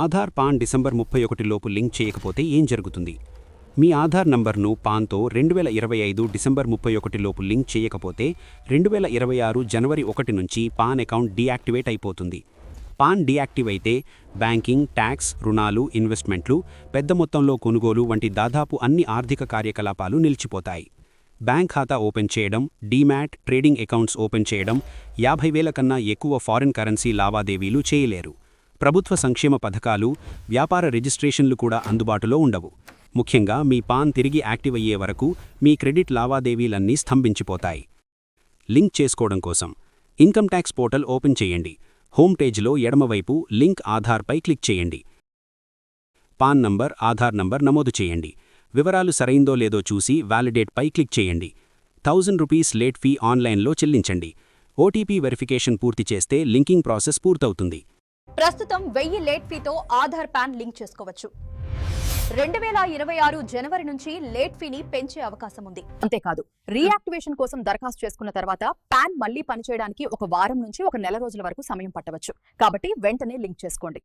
Aadhaar pan December ముప్పై లోపు link చేయకపోతే ఏం జరుగుతుంది? మీ ఆధార్ నంబర్ను పాన్తో రెండు వేల ఇరవై ఐదు డిసెంబర్ ముప్పై లోపు లింక్ చేయకపోతే రెండు వేల ఇరవై ఆరు జనవరి ఒకటి నుంచి పాన్ అకౌంట్ డీయాక్టివేట్ అయిపోతుంది. పాన్ డీయాక్టివ్ అయితే బ్యాంకింగ్ ట్యాక్స్ రుణాలు ఇన్వెస్ట్మెంట్లు పెద్ద మొత్తంలో కొనుగోలు వంటి దాదాపు అన్ని ఆర్థిక కార్యకలాపాలు నిలిచిపోతాయి. బ్యాంక్ ఖాతా ఓపెన్ చేయడం డీమ్యాట్ ట్రేడింగ్ అకౌంట్స్ ఓపెన్ చేయడం యాభై వేల కన్నా ఎక్కువ ఫారిన్ కరెన్సీ లావాదేవీలు చేయలేరు. ప్రభుత్వ సంక్షేమ పథకాలు వ్యాపార రిజిస్ట్రేషన్లు కూడా అందుబాటులో ఉండవు. ముఖ్యంగా మీ పాన్ తిరిగి యాక్టివ్ అయ్యే వరకు మీ క్రెడిట్ లావాదేవీలన్నీ స్తంభించిపోతాయి. లింక్ చేసుకోవడం కోసం ఇన్కమ్ ట్యాక్స్ పోర్టల్ ఓపెన్ చేయండి. హోమ్ పేజ్లో ఎడమవైపు లింక్ ఆధార్పై క్లిక్ చేయండి. పాన్ నంబర్ ఆధార్ నంబర్ నమోదు చేయండి. వివరాలు సరైందో లేదో చూసి వ్యాలిడేట్పై క్లిక్ చేయండి. థౌజండ్ రూపీస్ లేట్ ఫీ ఆన్లైన్లో చెల్లించండి. ఓటీపీ వెరిఫికేషన్ పూర్తి చేస్తే లింకింగ్ ప్రాసెస్ పూర్తవుతుంది. ప్రస్తుతం వెయ్యి లేట్ ఫీతో ఆధార్ పాన్ లింక్ చేసుకోవచ్చు. రెండు వేల ఇరవై ఆరు జనవరి నుంచి లేట్ ఫీని పెంచే అవకాశం ఉంది. అంతేకాదు రీయాక్టివేషన్ కోసం దరఖాస్తు చేసుకున్న తర్వాత పాన్ మళ్ళీ పనిచేయడానికి ఒక వారం నుంచి ఒక నెల రోజుల వరకు సమయం పట్టవచ్చు. కాబట్టి వెంటనే లింక్ చేసుకోండి.